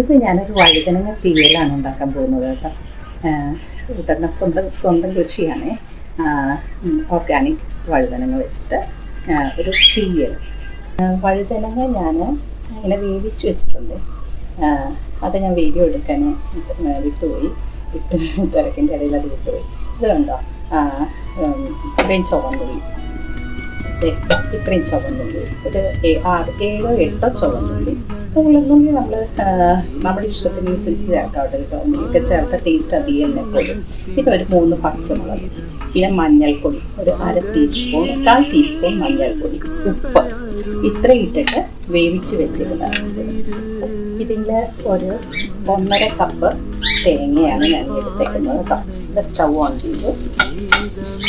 ഇത് ഞാനൊരു വഴുതനങ്ങ തീയലാണ് ഉണ്ടാക്കാൻ പോകുന്നത് കേട്ടോ. ഉടനെ സ്വന്തം സ്വന്തം കൃഷിയാണ്. ഓർഗാനിക് വഴുതനങ്ങ വെച്ചിട്ട് ഒരു തീയൽ. വഴുതനങ്ങ ഞാൻ ഇങ്ങനെ വേവിച്ച് വെച്ചിട്ടുണ്ട്. അത് ഞാൻ വീഡിയോ എടുക്കാൻ വിട്ടുപോയി. വിട്ട് തിരക്കിന്റെ ഇടയിൽ അത് വിട്ടുപോയി. ഇതിലുണ്ടോ ഇത്രയും ചുവന്നുള്ളി. ഇത്രയും ചുവന്നുള്ളി. ഒരു ആറ് ഏഴോ എട്ടോ ചുവന്നുള്ളി. ഉള്ളുന്നുള്ളി നമ്മൾ നമ്മുടെ ഇഷ്ടത്തിനനുസരിച്ച് ചേർക്കാം കേട്ടോ ഒക്കെ ചേർത്ത ടേസ്റ്റ് അധികം എപ്പോഴും പിന്നെ ഒരു മൂന്ന് പച്ചമുളക് പിന്നെ മഞ്ഞൾപ്പൊടി ഒരു അര ടീസ്പൂൺ കാൽ ടീസ്പൂൺ മഞ്ഞൾപ്പൊടി ഉപ്പ്. ഇത്രയും ഇട്ടിട്ട് വേവിച്ച് വെച്ചിരുന്നതാണ് ഇതിൽ ഒരു ഒന്നര കപ്പ് തേങ്ങയാണ് ഞാൻ എടുത്തേക്കുന്നത് കേട്ടോ. ഇത് സ്റ്റൗ ഓൺ ചെയ്തു.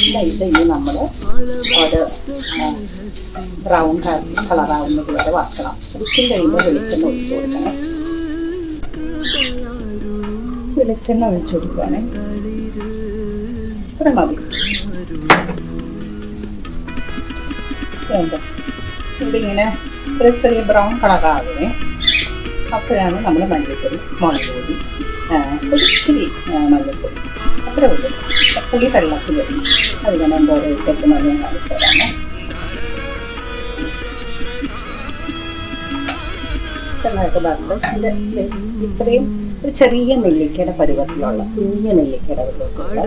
ഇതാ ഇനി നമ്മൾ ഒരു ബ്രൗൺ കളറാവുന്നത് വരെ വറക്കണം. ഒരിക്കലും കഴിയുമ്പോൾ വെളിച്ചെണ്ണ ഒഴിച്ചു കൊടുക്കണം. വെളിച്ചെണ്ണ ഒഴിച്ചു കൊടുക്കുകയാണേ ഇത്ര മതി. വേണ്ട ഇവിടെ ഇങ്ങനെ ചെറിയ ബ്രൗൺ കളറാകുന്നേ. അപ്പോഴാണ് നമ്മൾ മഞ്ഞൾപ്പൊടി മുളക് പൊടി ആ, ഒരു ഇച്ചിരി മല്ലിപ്പൊടി അത്രേ ഉള്ളൂ. പുളി വെള്ളത്തിൽ വരും അത് ഞാൻ എന്തോരം ഇട്ടേക്കുന്നത് ഞാൻ കാണിച്ചു തരാമേ. നന്നായിട്ട് വറുത്ത് ഇത് ഇത്രയും ഒരു ചെറിയ നെല്ലിക്കയുടെ പരുവത്തിലുള്ള കുഞ്ഞ നെല്ലിക്കയുടെ പരുവത്തിലുള്ള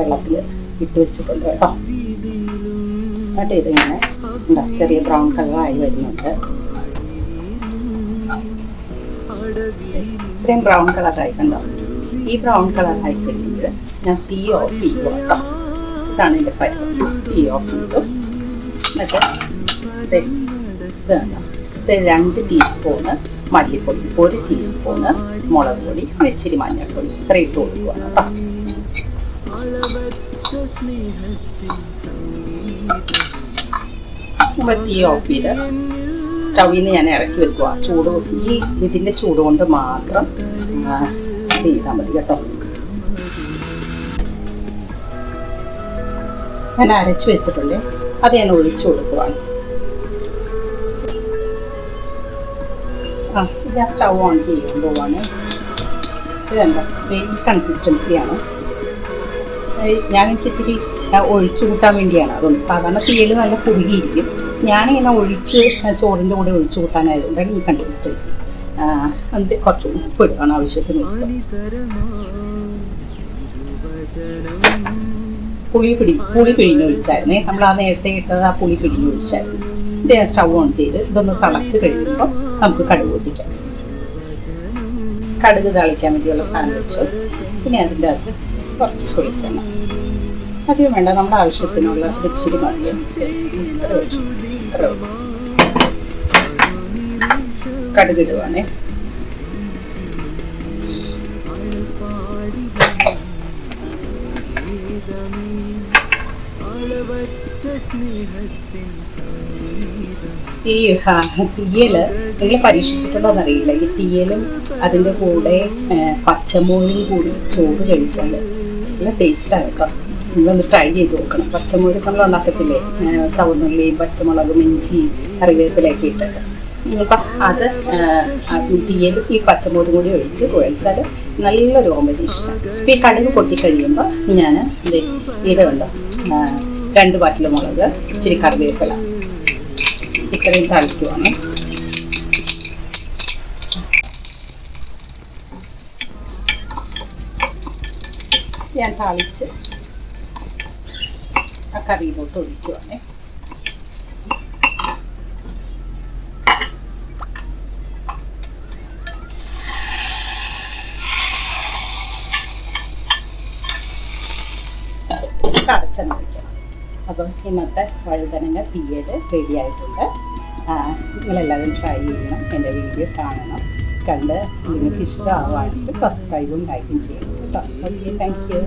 വെള്ളത്തിൽ ഇട്ട് വെച്ചിട്ടുണ്ട് കേട്ടോ. എന്നിട്ട് ഇതിങ്ങനെ ചെറിയ ബ്രൗൺ കളറായി വരുന്നുണ്ട്. ഇത്രയും ബ്രൗൺ കളറായി കണ്ടോ ഈ ബ്രൗൺ കളർ കഴിയുമ്പോൾ ഞാൻ തീ ഓഫ് ചെയ്യും കേട്ടോ ഇതാണ് എന്റെ പരിപാടി തീ ഓഫ് ചെയ്തു. എന്നിട്ട് ഇത് ഇത് രണ്ട് ടീസ്പൂണ് മല്ലിപ്പൊടി ഒരു ടീസ്പൂണ് മുളക് പൊടി ഇച്ചിരി മഞ്ഞൾപ്പൊടി. ഇത്രയും ഇട്ട് കൊടുക്കുക കേട്ടോ. തീ ഓഫ് ചെയ്ത് സ്റ്റൗവിൽ നിന്ന് ഞാൻ ഇറക്കി വെക്കുക. ചൂട് ഈ ഇതിന്റെ ചൂട് കൊണ്ട് മാത്രം ചെയ്താൽ മതി കേട്ടോ. ഞാൻ അരച്ച് വെച്ചിട്ടുണ്ട്. അത് ഞാൻ ഒഴിച്ചു കൊടുക്കുവാണ്. ആ ഇത് ആ സ്റ്റൗ ഓൺ ചെയ്യാൻ പോവാണ്. ഇതെന്താ ഈ കൺസിസ്റ്റൻസിയാണ് ഞാൻ എനിക്ക് ഇത്തിരി ഒഴിച്ചു കൂട്ടാൻ വേണ്ടിയാണ്. അതുകൊണ്ട് സാധാരണ തീയിൽ നല്ല കുറുകിയിരിക്കും. ഞാനിങ്ങനെ ഒഴിച്ച് ചോറിന്റെ കൂടെ ഒഴിച്ച് കൂട്ടാനായതുകൊണ്ടാണ് ഈ കൺസിസ്റ്റൻസി അതിന്റെ കുറച്ച് ഉപ്പ് ഇടണം ആവശ്യത്തിന്. പുളി പിടി പുളി പിഴിഞ്ഞ് ഒഴിച്ചായിരുന്നു. നമ്മൾ ആ നേരത്തെ ഇട്ടത് ആ പുളി പിഴിഞ്ഞ് ഒഴിച്ചായിരുന്നു. ഇത് ഞാൻ സ്റ്റൗ ഓൺ ചെയ്ത് ഇതൊന്ന് തിളച്ച് കഴിയുമ്പോൾ നമുക്ക് കടുക് പൊട്ടിക്കാം. കടുക് തളിക്കാൻ വേണ്ടിയുള്ള പാൻ വെച്ചു. പിന്നെ അതിന്റെ അകത്ത് കുറച്ച് വെളിച്ചെണ്ണ അധികം വേണ്ട നമ്മുടെ ആവശ്യത്തിനുള്ള ഇച്ചിരി മതി. ഇത്ര ഒഴിച്ചു ഇത്ര ഉള്ളൂ. കടുക് ഇടുവാണേ ഈ തീയൽ നിങ്ങൾ പരീക്ഷിച്ചിട്ടുണ്ടോ എന്നറിയില്ല ഈ തീയലും അതിന്റെ കൂടെ പച്ചമുളകും കൂടി ചോറ് കഴിച്ചാൽ നല്ല ടേസ്റ്റാണ് കേട്ടോ നിങ്ങളൊന്ന് ട്രൈ ചെയ്ത് നോക്കണം. പച്ചമുളക് നമ്മൾ ഉണ്ടാക്കത്തില്ലേ ചവന്നുള്ളി പച്ചമുളകും ഇഞ്ചിയും കറിവേപ്പിലൊക്കെ ഇട്ടിട്ട്. അത് ആ ഈ പച്ചമുളക് കൂടി ഒഴിച്ച് കുഴച്ചാൽ നല്ലൊരു കോമ്പിനേഷനാണ് ഇപ്പം ഈ കടുക് പൊട്ടിക്കഴിയുമ്പോൾ ഞാൻ ഇത് ഇത് രണ്ട് വറ്റൽ മുളക് ഇച്ചിരി കറിവേപ്പില. ഇത്രയും തളിക്കുവാണ്. ഞാൻ താളിച്ച് കറിയിലോട്ട് ഒഴിക്കുവാണേ അടച്ചെണ്ണ വയ്ക്കണം ഇന്നത്തെ വഴുതനങ്ങ തീയേട് റെഡി ആയിട്ടുണ്ട് ആ, നിങ്ങളെല്ലാവരും ട്രൈ ചെയ്യണം. എന്റെ വീഡിയോ കാണണം. കണ്ട് നിങ്ങൾക്ക് ഇഷ്ടമാവാനായിട്ട് സബ്സ്ക്രൈബും ലൈക്കും ചെയ്യണം കേട്ടോ. Okay thank you